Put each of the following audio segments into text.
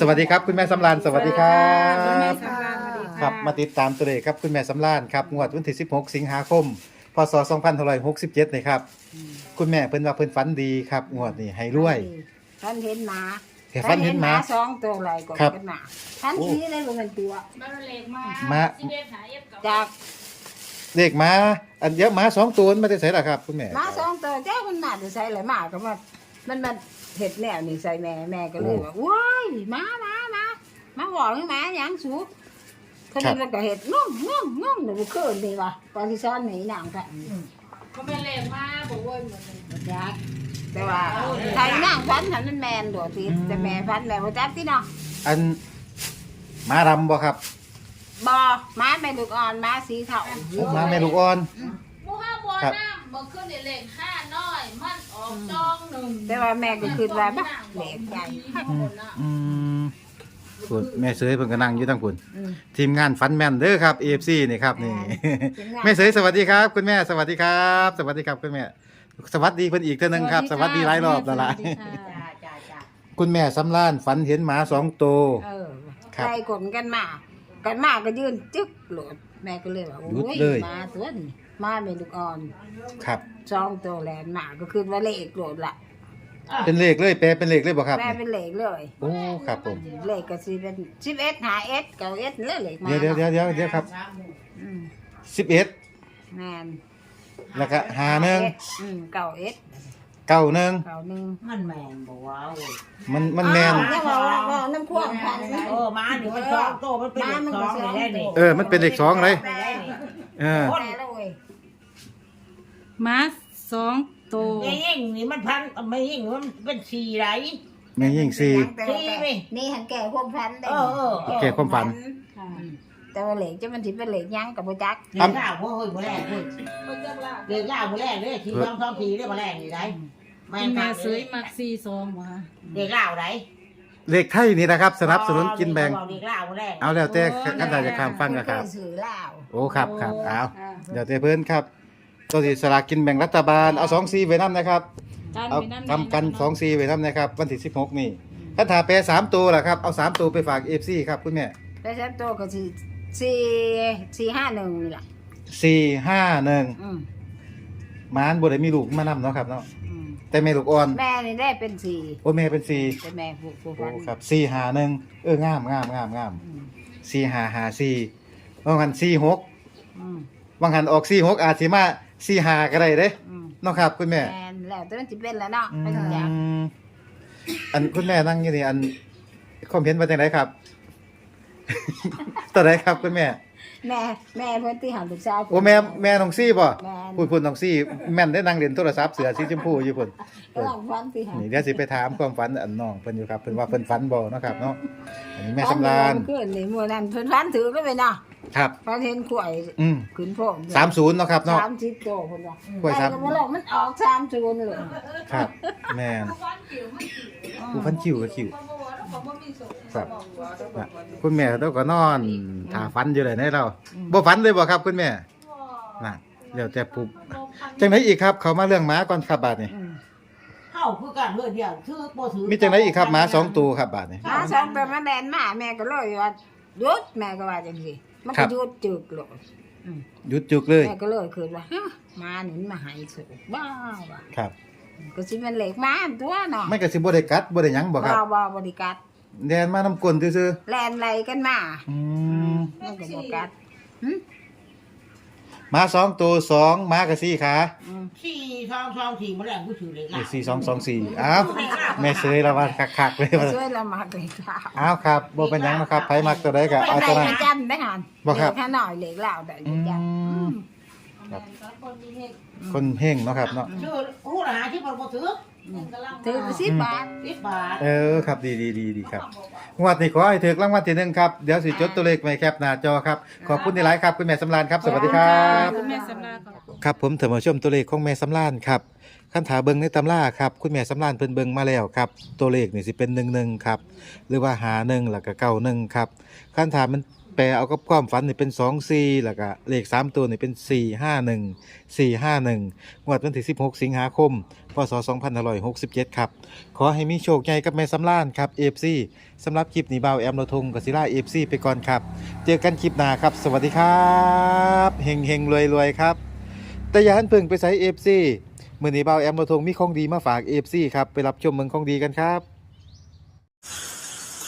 สวัสดีครับ คุณแม่สำราญสวัสดีครัคุณแม่บสำราญสวัสดีค่ะ ครับมาติดตามตัวเลขครับคุณแม่สำราญครับงวดวันที่ 16 สิงหาคม พศ 2567นี่ครับคุณแม่เพิ่นว่าเพิ่นฝันดีครับงวดนี้ให้รวย ท่านเห็นหมาเห็นฝันเห็นหมาสองตัวอะไรก่อนครับกันหมาท่านชี้ได้ลงเป็นตัว บ้านเล็กมามา สิบเอ็ดหาเอฟกับจากเลขหมาอันเดียวหมาสองตัวมันมาได้ใส่ล่ะครับ คุณแม่หมาสองตัวแจ้มันน่าจะใส่อะไรหมาก็มันมันมัน เห็ดแนวนี่ใส่แม่แม่ก็เลยว่าว้ายหมาหมาหมาหมาบอกให้หมาหยังสูคนนี้มันก็เห็ดงงงงงงหนูเกินดีว่ะตอนที่ซ้อนหนีหนังกันเขาเป็นเล็กมาบอกว่าเหมือนยักแต่ว่าไทยนั่งฟันฉันมันแมนโดดทีแต่แม่ฟันแม่บ่จับที่เนาะอันหมารำบ่ครับบอม้าเป็นลูกอ่อนม้าสีเทาหมาแม่ลูกอ่อนมูห้าบัวครับ น้ำบอกขึ้นเล็กห้าน้อย มันออกจองหนึ่งแต่ว่าแม่ก็คือว่าบ้าเหล็กใหญ่อืมคุณแม่เสยเพิ่นก็นั่งอยู่ทั้งคุณอืม ทีมงานฟันแมนเด้อครับ AFC นี่ครับนี่ ทีมงาน แม่เสยสวัสดีครับ คุณแม่สวัสดีครับ สวัสดีครับคุณแม่ สวัสดีเพิ่นอีกเท่านึงครับ สวัสดีหลายรอบแล้วล่ะจ้าจ้าจ้าคุณแม่สำล้านฝันเห็นหมาสองตัว เออครับใครกลกันมา กันมาก็ยืนจึ๊กโหลดแม่ก็เลยว่าหยุโอ้ดยเลย มาตัวนี้ มาเป็นลูกอ่อนครับ จองตัวแลนมาก็คือว่าเหล็กโหลดละเป็นเลขเลยแปลเป็นเลขเลยบ่ครับแม่เป็นเหล็กเลยโอ้ครับผมเหล็กก็สิเป็นสิบเอ็ดหาเอ็ดเก้าเอ็ดเลยเหล็กมาเดี๋ยวเดี๋ยวเดี๋ยวเดี๋ยวเดี๋ยวครับอืมสิบเอ็ดแม่นแล้วก็หาหนึ่งอืมเก้าเอ็ดเก้าหนึ่งเก้าหนึ่งมันแมนบอกว่าโอ้ยมันมันแมนอ้าวเนี่ยว่าว่าว่าน้ำพ่วงพันนะเออมาหนึ่งมันสองโตมันเป็นเด็กสองเลยได้นี่เออมันเป็นเลขสองเลยได้นี่เออแต่ละเว้ย ม้าสองตัวไอ้ยิ่งนี่มันพันไม่ยิ่งมันเป็นสี่ไรแม่ยิ่งสี่แต่ว่าแต่นี่หันแก่ความพันได้เออเออแก่ความฝันอืมแต่ว่าเหล็กจะมันถิเป็นเหล็กยั้งกับโบจักเด็กล่าวว่าเฮ้ยมาแรกเลยเด็กล่าวมาแรกเลยทีสองสองทีเรียกมาแรกนี่ได้คุณแม่ซื้อมักซีซองวะเด็กล่าวไหนเลขไทยนี่นะครับ สนับสนุนกินแบ่ง เด็กล่าวมาแรกเอาแล้วแต่ขั้นใดจะข้ามฟังนะครับสื่อลาวโอ้ครับครับเอาเดี๋ยวแต่เพิ่นครับ ตัวที่สลากกินแบ่งรัฐบาลเอาสองซีไว้นํนะครับการเอาไปนั่นทำกันสองซีไว้นํนะครับ วันที่สิบหกนี่ถ้าถาแปรสามตัวล่ะครับเอาสามตัวไปฝากเอฟซีครับคุณแม่แต่ฉันโตก็สี่สี่สี่ห้าหนึ่งนี่แหละสี่ห้าหนึ่งอืมมานบ่ได้มีลูกมานำเนาะครับเนาะอืมแต่แม่ลูกอ่อนแม่นี่ได้เป็นสี่โอ้แม่เป็นสี่แต่แม่ผู้ผู้โอ้พันครับสี่หาหนึ่งเอองามงามงามงามอืมสี่หาหาสี่บางหันสี่หกอืมบางหันออกสี่หกอาจสิมา สี่หาก็ได้เด้อืมเนาะครับคุณแม่ แม่นแล้วแต่มันจะเป็นแล้วเนาะอืไปทุกอย่างมอันคุณแม่นั่งอยู่นี่อันคอมเมนต์มาจากไหนครับ ตัวไหนครับคุณแม่แม่แม่เพิ่นที่หันลูกสาวโอ้แม่แม่น้องซี่บ่แม่นพูดพูดน้องซี่แม่นได้นั่งเล่นโทรศัพท์เสือสีชมพูอยู่พุ่นกำลังฟันที่หันนี่เดี๋ยวสิไปถามความฝันอันน้องเพิ่นอยู่ครับเพิ่นว่าเพิ่นฝันบ่เนาะครับเนาะอันนี้แม่สำราญขึ้นนี่มื้อนั้นเพิ่นฟันถือก็ไปเนาะ ครับฟันเห็นข่วยอืมขึ้นโพง30เนาะครับเนาะ สามสิบโตเพิ่นว่าข่วยสาม ไปก็บ่ลงมันออกสามศูนย์เลยครับ แม่นผู้ฝันคิวก็คิวครับน่ะคุณแม่เราก็นอนถ้าฝันอยู่เลยในเราบ่ฝันเลยบ่ครับคุณแม่น่ะแล้วแต่ปุ๊บจังไดอีกครับ เขามาเรื่องหมาก่อนครับบาดนี้อืมเข้าคือกันเพื่อเดียวถือโปถือมีจังไดอีกครับหมาสองตัวครับบาดนี้หมาสองตัวมันแดนมาแม่ก็เลยว่าหยุดแม่ก็ว่าจังซี่ มันครัก็บ หยุดจึกเลยหยุดจุกเลยแม่ก็เลยคิดว่าฮะหมานี่มันมาให้สุกบ้าว่ะครับก็สิเป็นเหล็กหมาอันตัวเนาะไม่ก็สิบ่ได้กัดบ่ได้หยังบ่ครับบ่บ่บริการแดนมาน้ำกลนซื่อแลนไหลกันมาๆอืมมันก็บ่กัดหึห มาสองตัวสองหมากับสี่ขาอืมสี่สองสองทีมาแรกผู้ถือเด็กล่านี่วสี่สองสองสี่อ้าวแม่เสยแล้วว่าคักๆเลยว่าช่วยเรามาเลยค่ะอ้าวครับบ่เป็นหยังนะครับไผมักตัวใดก็ไปเอาไหนตัวนั้น ประจำได้หันบ่ครับ ถ้าหน่อยเหล็กเหล่าได้ปอืระจมคนเฮงเนาะครับเนาะชื่อผู้หาที่มันโปถือำถือไปสิบบาทสิบบาทเออครับดีดีดีดีครับ งวดนี้ขอให้ถึกรางวัลที่หนึ่งครับเดี๋ยวสิจดตัวเลขไว้แคปหน้าจอครับขอบคุณที่หลายครับคุณแม่สำราญครับสวัสดีครับคุณแม่สำราญขอบคุณครับผมเถมชมตัวเลขของแม่สำล้านครับคันถาเบิงในตำราครับคุณแม่สำรานเพิ่นเบิงมาแล้วครับตัวเลขนี่สิเป็น11ครับหรือว่าหา1แล้วก็91ครับคันถามัน แปลเอากับความฝันนี่เป็น2 4แล้วก็เลข3ตัวนี่เป็น451 451งวดวันที่16สิงหาคม พศ2567ครับ ขอให้มีโชคใหญ่กับแม่สำรานครับ FC สำหรับคลิปนี้บ่าแอมโลทงกับศิลา FC ไปก่อนครับ เจอกันคลิปหน้าครับ สวัสดีครับเฮงเฮงรวยรวยครับ แต่อย่าหันเพิ่งไปใส่ FC มื้อนี้บ่าแอมโลทงมีของดีมาฝาก FC ครับไปรับชมเมืองของดีกันครับ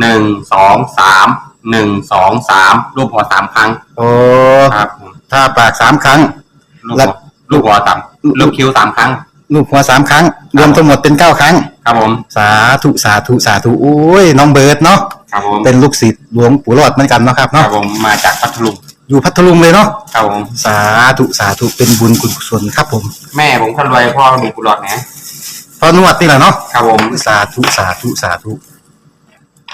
หนึ่งสองสามหนึ่งสองสามรูปหัวสามครั้งโอ้ครับผมถ้าปากสามครั้ง ลูกแล้หัววลูกหัวสามลูกคิ้วสามครั้ง ลูกหัวสามครั้ง รวมทั้งหมดเป็นเก้าครั้ง ครับผมสาธุสาธุสาธุโอ้ยน้องเบิร์ดเนาะครับผมเป็นลูกศิษย์หลวงปู่รอดเหมือนกันเนาะครับครัเนาะบผมมาจากพัทลุงอยู่พัทลุงเลยเนาะครับผมสาธุสาธุเป็นบุญกุศลครับผมแม่ผมคนรวยพ่อมีกุหลาบนะพอนวดนี่แหละเนาะครับผม สาธุสาธุสาธุ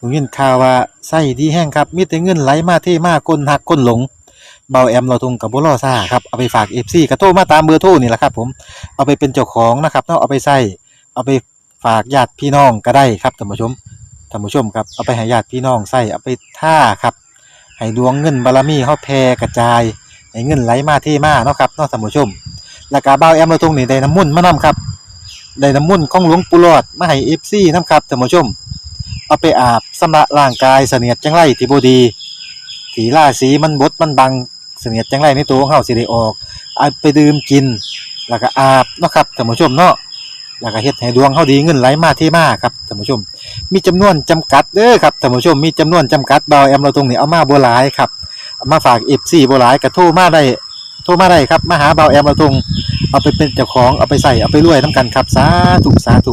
ผมยินข่าวว่าไส้ดีแห้งครับ มีแต่เงินไหลมาเทมาก้นหักก้นหลงเบาแอมเราทงกับบุรอซ่าครับเอาไปฝากเอฟซีกระโทมาตามเบอร์โทรนี่แหละครับ ผมเอาไปเป็นเจ้าของนะครับเนาะเอาไปใส่เอาไปฝากญาติพี่น้องก็ได้ครับท่านผู้ชมท่านผู้ชมครับเอาไปให้ญาติพี่น้องใส่เอาไปท่าครับให้ดวงเงินบารมีเฮาแผ่กระจายให้เงินไหลมาเทมาเนาะครับเนาะท่านผู้ชมแล้วก็เบาแอมเราทงนี่ได้น้ำมุ่นมานํครับได้น้ำมุ่นของหลวงปู่หลอดมาให้เอฟซีนํครับท่านผู้ชม เอาไปอาบสำระร่างกายเสนียดจังไรที่บ่ดีถีล่าสีมันบดมันบังเสนียดจังไรในตัวของเฮาสิได้ออกเอาไปดื่มกิน แล้วก็อาบเนาะครับท่านผู้ชมเนาะแล้วก็เฮ็ดให้ดวงเฮาดีเงินไหลมาเทมาครับท่านผู้ชม มีจำนวนจำกัดเด้อครับท่านผู้ชมมีจำนวนจำกัดเบาแอมเราตรงนี้เอามาบ่หลายครับมาฝาก FC บ่หลายก็โทรมาได้โทรมาได้ครับมาหาเบาแอมเราตรงเอาไปเป็นเจ้าของเอาไปใส่เอาไปรวยนํกันครับสาธุสาธุ